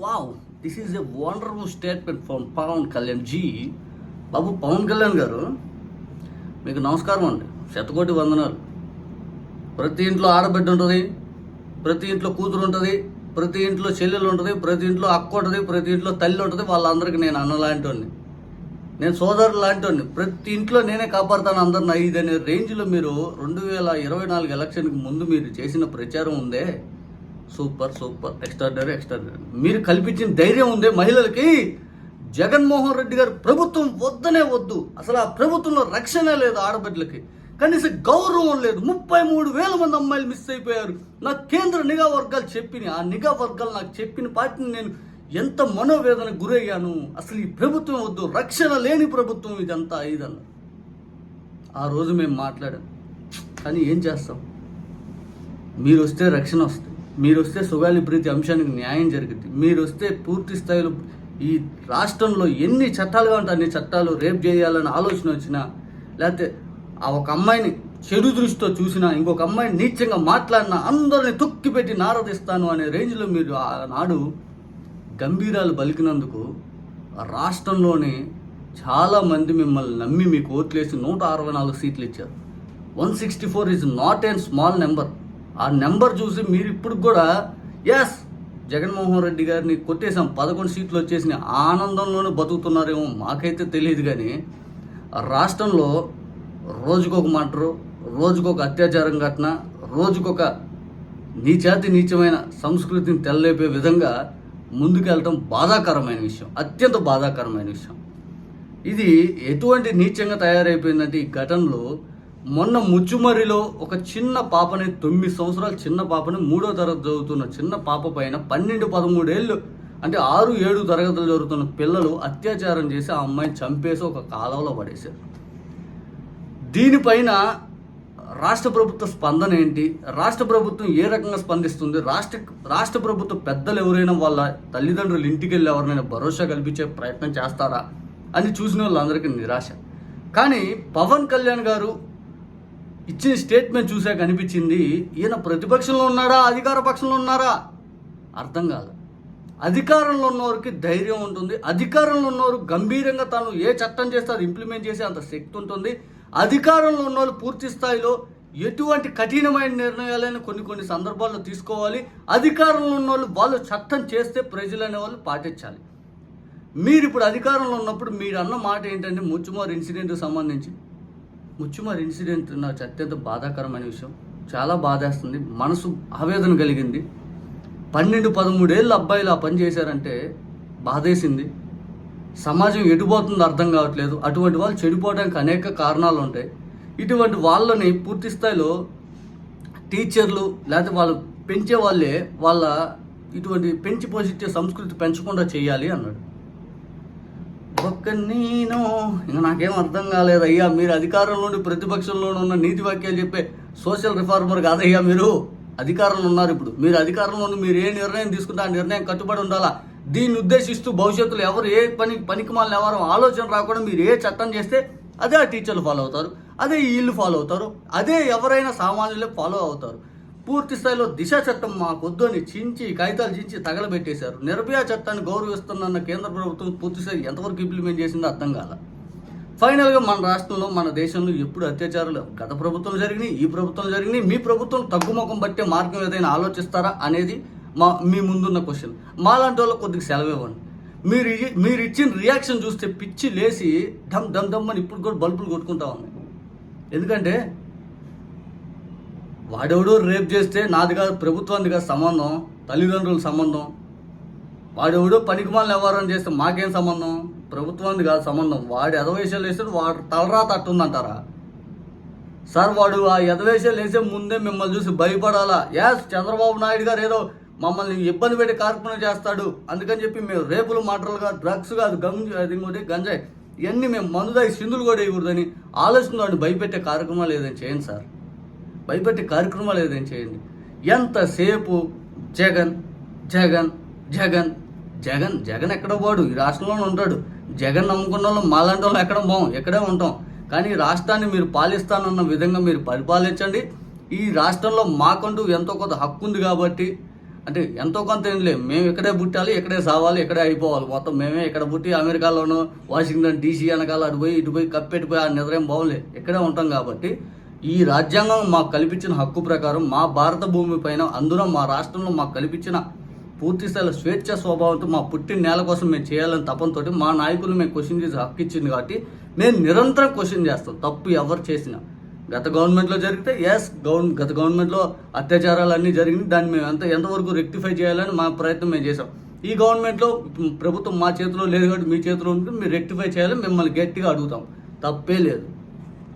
Wow this is a wonderful statement from Pawan Kalyan ji బాబు పవన్ కళ్యాణ్ గారు మీకు నమస్కారం అండి. శతకోటి వందనాలు. ప్రతి ఇంట్లో ఆడబిడ్డ ఉంటుంది ప్రతి ఇంట్లో కూతురు ఉంటుంది ప్రతి ఇంట్లో చెల్లెలు ఉంటుంది ప్రతి ఇంట్లో అక్క ఉంటుంది ప్రతి ఇంట్లో తల్లి ఉంటుంది వాళ్ళందరికీ నేను అన్న లాంటి నేను సోదరులు లాంటి ప్రతి ఇంట్లో నేనే కాపాడుతాను అందరిని. ఐదు అనే రేంజ్లో మీరు రెండు వేల ఇరవై నాలుగు ఎలక్షన్కి ముందు మీరు చేసిన ప్రచారం ఉందే. Super super. ఎక్స్ట్రాడనరీ ఎక్స్ట్రాడనరీ మీరు కల్పించిన ధైర్యం ఉందే మహిళలకి. జగన్మోహన్ రెడ్డి గారు ప్రభుత్వం వద్దనే వద్దు. అసలు ఆ ప్రభుత్వంలో రక్షణ లేదు ఆడబిడ్డలకి. కనీసం గౌరవం లేదు. ముప్పై మూడు వేల మంది అమ్మాయిలు మిస్ అయిపోయారు. నాకు కేంద్ర నిఘా వర్గాలు చెప్పినాయి. ఆ నిఘా వర్గాలు నాకు చెప్పిన పార్టీని నేను ఎంత మనోవేదన గురయ్యాను? అసలు ఈ ప్రభుత్వం వద్దు. రక్షణ లేని ప్రభుత్వం ఇదంతా ఇదన్న ఆ రోజు మేము మాట్లాడాం. కానీ ఏం చేస్తాం? మీరు వస్తే రక్షణ వస్తుంది. మీరు వస్తే సుగాలి ప్రీతి అంశానికి న్యాయం జరిగింది. మీరు వస్తే పూర్తి స్థాయిలో ఈ రాష్ట్రంలో ఎన్ని చట్టాలుగా ఉంటే అన్ని చట్టాలు రేప్ చేయాలని ఆలోచన వచ్చినా లేకపోతే ఆ ఒక అమ్మాయిని చెడు దృష్టితో చూసినా ఇంకొక అమ్మాయిని నీచంగా మాట్లాడినా అందరిని తొక్కిపెట్టి నారదిస్తాను అనే రేంజ్లో మీరు ఆనాడు గంభీరాలు పలికినందుకు రాష్ట్రంలోనే చాలామంది మిమ్మల్ని నమ్మి మీకు ఓట్లేసి నూట అరవై నాలుగు సీట్లు ఇచ్చారు. One sixty four is not an small number. ఆ నెంబర్ చూసి మీరు ఇప్పుడు కూడా ఎస్ జగన్మోహన్ రెడ్డి గారిని కొట్టేశాం పదకొండు సీట్లు వచ్చేసిన ఆనందంలోనే బతుకుతున్నారేమో మాకైతే తెలియదు కానీ రాష్ట్రంలో రోజుకొక మటరు రోజుకొక అత్యాచారం ఘటన రోజుకొక నీచాతి నీచమైన సంస్కృతిని తెల్లేపే విధంగా ముందుకెళ్ళటం బాధాకరమైన విషయం అత్యంత బాధాకరమైన విషయం. ఇది ఎటువంటి నీచంగా తయారైపోయిందంటే ఈ ఘటనలో మొన్న ముచ్చుమరిలో ఒక చిన్న పాపని తొమ్మిది సంవత్సరాల చిన్న పాపని మూడో తరగతి చదువుతున్న చిన్న పాప పైన పన్నెండు పదమూడేళ్ళు అంటే ఆరు ఏడు తరగతులు జరుగుతున్న పిల్లలు అత్యాచారం చేసి ఆ అమ్మాయిని చంపేసి ఒక కాలంలో పడేశారు. దీనిపైన రాష్ట్ర ప్రభుత్వ స్పందన ఏంటి? రాష్ట్ర ప్రభుత్వం ఏ రకంగా స్పందిస్తుంది? రాష్ట్ర రాష్ట్ర ప్రభుత్వ పెద్దలు ఎవరైనా వాళ్ళ తల్లిదండ్రులు ఇంటికి వెళ్ళి ఎవరినైనా భరోసా కల్పించే ప్రయత్నం చేస్తారా? అని చూసిన వాళ్ళందరికీ నిరాశ. కానీ పవన్ కళ్యాణ్ గారు ఇచ్చిన స్టేట్మెంట్ చూశాక అనిపించింది ఈయన ప్రతిపక్షంలో ఉన్నాడా అధికార పక్షంలో ఉన్నారా? అర్థం కాదు. అధికారంలో ఉన్నవారికి ధైర్యం ఉంటుంది. అధికారంలో ఉన్నవారు గంభీరంగా తాను ఏ చట్టం చేస్తే అది ఇంప్లిమెంట్ చేసే అంత శక్తి ఉంటుంది. అధికారంలో ఉన్నవాళ్ళు పూర్తి స్థాయిలో ఎటువంటి కఠినమైన నిర్ణయాలను కొన్ని కొన్ని సందర్భాల్లో తీసుకోవాలి. అధికారంలో ఉన్నవాళ్ళు వాళ్ళు చట్టం చేస్తే ప్రజలు అనేవాళ్ళు పాటించాలి. మీరు ఇప్పుడు అధికారంలో ఉన్నప్పుడు మీరు అన్న మాట ఏంటంటే ముచ్చుమారు ఇన్సిడెంట్కి సంబంధించి. ముచ్చుమార్ ఇన్సిడెంట్ నాకు అత్యంత బాధాకరమైన విషయం. చాలా బాధేస్తుంది. మనసు ఆవేదన కలిగింది. పన్నెండు పదమూడేళ్ళు అబ్బాయిలు ఆ పని చేశారంటే బాధేసింది. సమాజం ఎటుపోతుందో అర్థం కావట్లేదు. అటువంటి వాళ్ళు చెడిపోవడానికి అనేక కారణాలు ఉంటాయి ఇటువంటి వాళ్ళని పూర్తి స్థాయిలో టీచర్లు లేకపోతే వాళ్ళు పెంచే వాళ్ళే వాళ్ళ ఇటువంటి పెంచి పోషించే సంస్కృతి పెంచకుండా చేయాలి అన్నాడు. ఒక్క నేను. ఇంకా నాకేం అర్థం కాలేదు. అయ్యా మీరు అధికారంలోని ప్రతిపక్షంలోనూ ఉన్న నీతి వాక్యాలు చెప్పే సోషల్ రిఫార్మర్ కాదయ్యా మీరు. అధికారంలో ఉన్నారు ఇప్పుడు. మీరు అధికారంలో మీరు ఏ నిర్ణయం తీసుకుంటే ఆ నిర్ణయం కట్టుబడి ఉండాలా? దీన్ని ఉద్దేశిస్తూ భవిష్యత్తులో ఎవరు ఏ పని పనికి మాలిన ఎవరు ఆలోచన రాకుండా మీరు ఏ చట్టం చేస్తే అదే ఆ టీచర్లు ఫాలో అవుతారు. అదే వీళ్ళు ఫాలో అవుతారు. అదే ఎవరైనా సామాన్యులే ఫాలో అవుతారు. పూర్తి స్థాయిలో దిశ చట్టం మా పొద్దుని చించి కాగితాలు చించి తగలబెట్టేశారు. నిర్భయ చట్టాన్ని గౌరవిస్తున్న కేంద్ర ప్రభుత్వం పూర్తి స్థాయి ఎంతవరకు ఇంప్లిమెంట్ చేసిందో అర్థం కాల. ఫైనల్గా మన రాష్ట్రంలో మన దేశంలో ఎప్పుడు అత్యాచారాలు గత ప్రభుత్వం జరిగినాయి ఈ ప్రభుత్వం జరిగినాయి. మీ ప్రభుత్వం తగ్గుముఖం బట్టే మార్గం ఏదైనా ఆలోచిస్తారా అనేది మా మీ ముందున్న క్వశ్చన్ మాలాంటి వాళ్ళకి కొద్దిగా సెలవు ఇవ్వండి. మీరు మీరు ఇచ్చిన రియాక్షన్ చూస్తే పిచ్చి లేచి ధమ్ ధమ్ ధమ్ అని ఇప్పుడు కూడా బల్బులు కొట్టుకుంటా ఉన్నాయి. ఎందుకంటే వాడెవడో రేప్ చేస్తే నాది కాదు ప్రభుత్వానికి కాదు సంబంధం తల్లిదండ్రుల సంబంధం. వాడెవడో పనికిమాలను వ్యవహారం చేస్తే మాకేం సంబంధం? ప్రభుత్వానికి కాదు సంబంధం. వాడు ఎదవేషాలు వేస్తే వాడు తలరా తట్టుందంటారా? సార్ వాడు ఆ ఎదవేషాలు వేసే ముందే మిమ్మల్ని చూసి భయపడాలా? యాస్ చంద్రబాబు నాయుడు గారు ఏదో మమ్మల్ని ఇబ్బంది పెట్టి కార్పణం చేస్తాడు. అందుకని చెప్పి మేము రేపులు మాటలుగా డ్రగ్స్ కాదు గంజు ఇంకోటి గంజాయి. ఇవన్నీ మేము మందుదాయి సింధులు కూడా వేయకూడదని ఆలోచన వాడిని భయపెట్టే కార్యక్రమాలు ఏదైనా చేయండి సార్. భయపెట్టే కార్యక్రమాలు ఏదైనా చేయండి. ఎంతసేపు జగన్ జగన్ జగన్ జగన్ జగన్ ఎక్కడ పోడు ఈ రాష్ట్రంలోనే ఉంటాడు. జగన్ నమ్ముకున్న వాళ్ళు మాలాంటి వాళ్ళు ఎక్కడ పోం ఎక్కడే ఉంటాం. కానీ ఈ రాష్ట్రాన్ని మీరు పాలిస్తానన్న విధంగా మీరు పరిపాలించండి. ఈ రాష్ట్రంలో మాకంటూ ఎంతో కొంత హక్కు ఉంది కాబట్టి అంటే ఎంతో కొంత ఏం లేదు. మేము ఇక్కడే పుట్టాలి ఇక్కడే సావాలి ఇక్కడే అయిపోవాలి. మొత్తం మేమే ఇక్కడ పుట్టి అమెరికాలోనూ వాషింగ్టన్ డీసీ వెనకాల అటు పోయి ఇటు పోయి కప్పెట్టిపోయి ఆ నిద్రేం బాగులే ఇక్కడే ఉంటాం కాబట్టి ఈ రాజ్యాంగం మాకు కల్పించిన హక్కు ప్రకారం మా భారత భూమిపైన అందులో మా రాష్ట్రంలో మాకు కల్పించిన పూర్తిస్థాయిలో స్వేచ్ఛ స్వభావంతో మా పుట్టిన నేల కోసం మేము చేయాలని తపంతో మా నాయకులు మేము క్వశ్చన్ చేసి హక్కు ఇచ్చింది కాబట్టి మేము నిరంతరం క్వశ్చన్ చేస్తాం. తప్పు ఎవరు చేసినా. గత గవర్నమెంట్లో జరిగితే ఎస్ గవర్న గత గవర్నమెంట్లో అత్యాచారాలు అన్నీ జరిగినాయి. దాన్ని మేము ఎంత ఎంతవరకు రెక్టిఫై చేయాలని మా ప్రయత్నం మేము చేసాం ఈ గవర్నమెంట్లో ప్రభుత్వం మా చేతిలో లేదు కాబట్టి మీ చేతిలో ఉంటుంది మీరు రెక్టిఫై చేయాలని మిమ్మల్ని గట్టిగా అడుగుతాం. తప్పే లేదు.